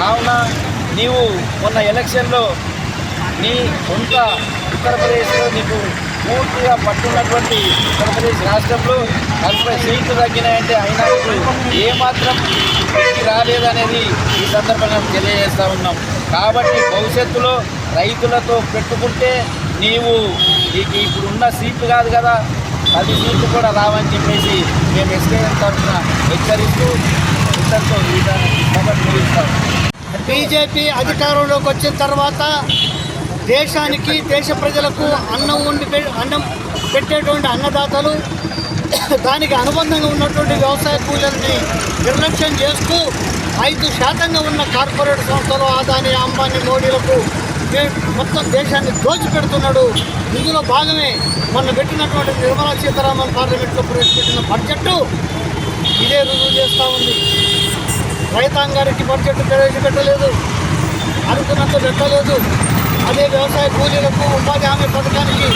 కావున నీవు మొన్న ఎలక్షన్లో నీ సొంత ఉత్తరప్రదేశ్లో నీకు పూర్తిగా పట్టున్నటువంటి ఉత్తరప్రదేశ్ రాష్ట్రంలో నలభై సీట్లు తగ్గినాయంటే అయినా ఏమాత్రం ఇంటికి రాలేదనేది ఈ సందర్భంగా తెలియజేస్తా ఉన్నాం. కాబట్టి భవిష్యత్తులో రైతులతో పెట్టుకుంటే నీవు నీకు ఇప్పుడు ఉన్న సీట్లు కాదు కదా పది సీట్లు కూడా రావని చెప్పేసి మేము ఎస్కేఎం తరఫున హెచ్చరిస్తూ ఇంతటితో ఈ సభను ముగిస్తాం బీజేపీ అధికారంలోకి వచ్చిన తర్వాత దేశానికి దేశ ప్రజలకు అన్నం ఉండి పె- అన్నం పెట్టేటువంటి అన్నదాతలు దానికి అనుబంధంగా ఉన్నటువంటి వ్యవసాయ కూలీలని నిర్లక్ష్యం చేస్తూ ఐదు శాతంగా ఉన్న కార్పొరేట్ సంస్థలు ఆదాని అంబానీ మోడీలకు మొత్తం దేశాన్ని దోచిపెడుతున్నాడు. ఇందులో భాగమే మొన్న పెట్టినటువంటి నిర్మలా సీతారామన్ పార్లమెంట్లో ప్రవేశపెట్టిన బడ్జెట్ ఇదే రుజువు చేస్తూ ఉంది. రైతాంగానికి బడ్జెట్ ప్రవేశపెట్టలేదు. అనుకున్నంత పెట్టలేదు. అదే వ్యవసాయ కూలీలకు ఉపాధి హామీ పథకానికి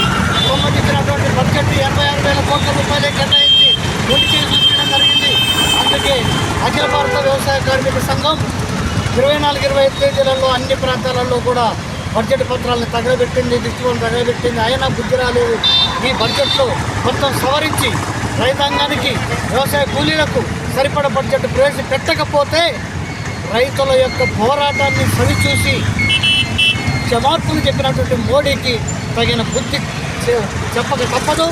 సంబంధించినటువంటి బడ్జెట్ ఎనభై ఆరు వేల కోట్ల రూపాయలే కేటాయించి ఉనికి చూపించడం జరిగింది. అందుకే అఖిల భారత వ్యవసాయ కార్మిక సంఘం ఇరవై నాలుగు ఇరవై ఐదు తేదీలలో అన్ని ప్రాంతాలలో కూడా బడ్జెట్ పత్రాలను తగలబెట్టింది దృష్టిలను తగలబెట్టింది. అయినా బుద్ధి రాలేదు. ఈ బడ్జెట్లో మొత్తం సవరించి రైతాంగానికి వ్యవసాయ కూలీలకు సరిపడ బడ్జెట్ ప్రవేశపెట్టకపోతే రైతుల యొక్క పోరాటాన్ని సరిచూసి క్షమార్పులు చెప్పినటువంటి మోడీకి తగిన బుద్ధి చెప్పక తప్పదు.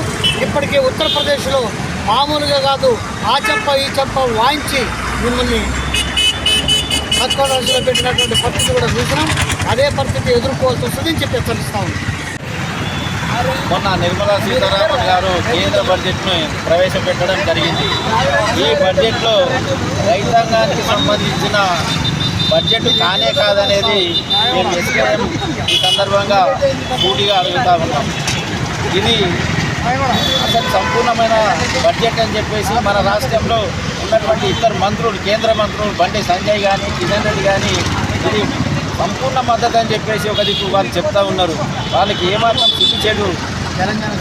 ఇప్పటికే ఉత్తరప్రదేశ్లో మామూలుగా కాదు ఆ చెప్ప ఈ చెప్ప వాయించి మిమ్మల్ని తక్కువ రాశిలో పెట్టినటువంటి పరిస్థితి కూడా చూసినాం. అదే పరిస్థితి ఎదుర్కోవాల్సి వస్తుందని చెప్పి హెచ్చరిస్తా మొన్న నిర్మలా సీతారామన్ గారు కేంద్ర బడ్జెట్ను ప్రవేశపెట్టడం జరిగింది. ఈ బడ్జెట్లో రైతాంగానికి సంబంధించిన బడ్జెట్ కానే కాదనేది మేము ఎస్కేఎం ఈ సందర్భంగా సూటిగా అడుగుతా ఉన్నాం. ఇది అసలు సంపూర్ణమైన బడ్జెట్ అని చెప్పేసి మన రాష్ట్రంలో ఉన్నటువంటి ఇద్దరు మంత్రులు కేంద్ర మంత్రులు బండి సంజయ్ కానీ కిషన్ రెడ్డి కానీ ఇది సంపూర్ణ మద్దతు అని చెప్పేసి ఒక దిక్కు వాళ్ళు చెప్తా ఉన్నారు. వాళ్ళకి ఏమాత్రం సిగ్గు చెడు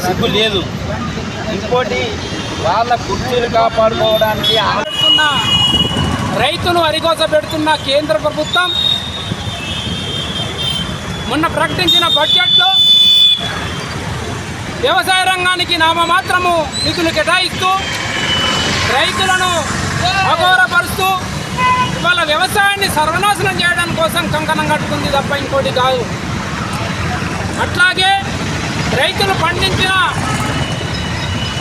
సిగ్గు లేదు. ఇంకోటి వాళ్ళ కుర్చీలు కాపాడుకోవడానికి ఆడుతున్న రైతును అరిగోస పెడుతున్న కేంద్ర ప్రభుత్వం మొన్న ప్రకటించిన బడ్జెట్లో వ్యవసాయ రంగానికి నామమాత్రము నిధులు కేటాయిస్తూ రైతులను అఘోరపరుస్తూ వ్యవసాయాన్ని సర్వనాశనం చేయడం కోసం కంకణం కట్టుకుంది తప్ప ఇంకోటి కాదు. అట్లాగే రైతులు పండించిన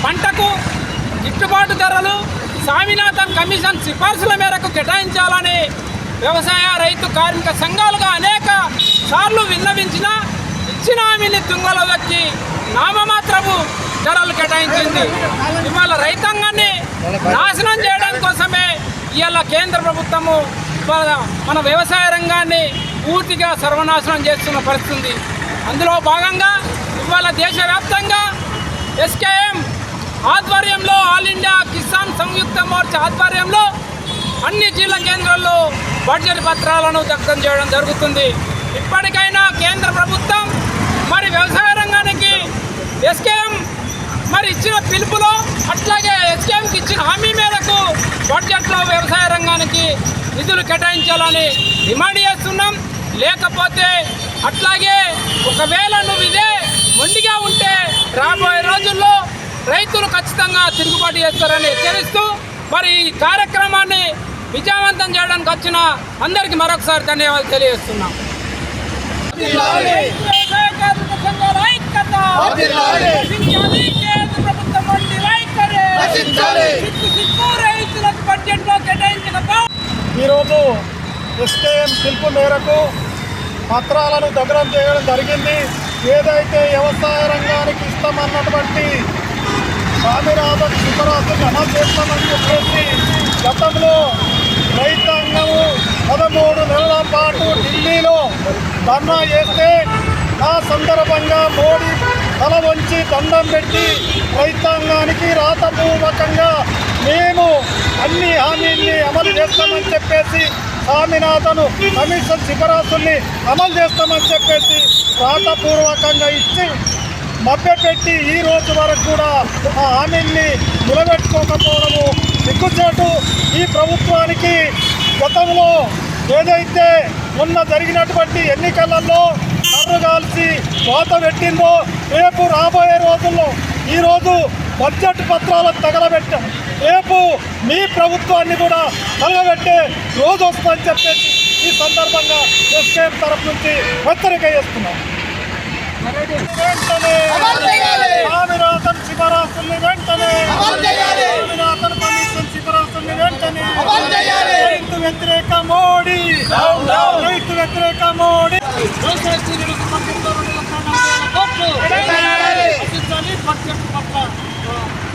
పంటకు గిట్టుబాటు ధరలు స్వామినాథన్ కమిషన్ సిఫార్సుల మేరకు కేటాయించాలని వ్యవసాయ రైతు కార్మిక సంఘాలుగా అనేక సార్లు విన్నవించిన ఇచ్చిన హామీని తుంగలో వచ్చి నామమాత్రపు ధరలు కేటాయించింది. ఇవాళ రైతాంగాన్ని నాశనం చేయడం కోసమే ఇవాళ కేంద్ర ప్రభుత్వము మన వ్యవసాయ రంగాన్ని పూర్తిగా సర్వనాశనం చేస్తున్న పరిస్థితి. అందులో భాగంగా ఇవాళ దేశవ్యాప్తంగా ఎస్కేఎం ఆధ్వర్యంలో ఆల్ ఇండియా కిసాన్ సంయుక్త మోర్చా ఆధ్వర్యంలో అన్ని జిల్లా కేంద్రాల్లో బడ్జెట్ పత్రాలను దగ్ధం చేయడం జరుగుతుంది. ఇప్పటికైనా కేంద్ర ప్రభుత్వం మరి వ్యవసాయ రంగానికి ఎస్కేఎం మరి ఇచ్చిన పిలుపులో అట్లాగే ఎస్కేఎంకి ఇచ్చిన హామీ బడ్జెట్లో వ్యవసాయ రంగానికి నిధులు కేటాయించాలని డిమాండ్ చేస్తున్నాం. లేకపోతే అట్లాగే ఒకవేళ నువ్వు ఇదే మొండిగా ఉంటే రాబోయే రోజుల్లో రైతులు ఖచ్చితంగా తిరుగుబాటు చేస్తారని హెచ్చరిస్తూ మరి ఈ కార్యక్రమాన్ని విజయవంతం చేయడానికి వచ్చిన అందరికీ మరొకసారి ధన్యవాదాలు తెలియజేస్తున్నాం. ప్రభుత్వం ఈరోజు ఎస్కేఎం పిలుపు మేరకు పత్రాలను దగ్గరం చేయడం జరిగింది. ఏదైతే వ్యవసాయ రంగానికి ఇస్తామన్నటువంటి స్వామినాథన్ శుభరాత్రిని అమలు చేస్తామని చెప్పేసి గతంలో రైతాంగము పదమూడు నెలల పాటు ఢిల్లీలో ధర్నా చేస్తే ఆ సందర్భంగా మోడీ తల వంచి దండం పెట్టి రైతాంగానికి రాతపూర్వకంగా మేము అన్ని హామీల్ని అమలు చేస్తామని చెప్పేసి స్వామినాథను కమిషన్ సిఫారసుల్ని అమలు చేస్తామని చెప్పేసి రాతపూర్వకంగా ఇచ్చి మభ్యపెట్టి ఈ రోజు వరకు కూడా ఆ హామీల్ని నిలబెట్టుకోకపోవడము సిగ్గుచేటు ఈ ప్రభుత్వానికి గతంలో ఏదైతే మొన్న జరిగినటువంటి ఎన్నికలలో కర్రుగాల్చి వాత పెట్టిందో రేపు రాబోయే రోజుల్లో ఈరోజు బడ్జెట్ పత్రాలను తగలబెట్టాం. రేపు మీ ప్రభుత్వాన్ని కూడా తగలబెట్టే రోజు వస్తుందని చెప్పేసి ఈ సందర్భంగా ఎస్కేఎం తరఫు నుంచి హెచ్చరిక చేస్తున్నాం. వెంటనే వెంటనే వెంటనే పట్ల well.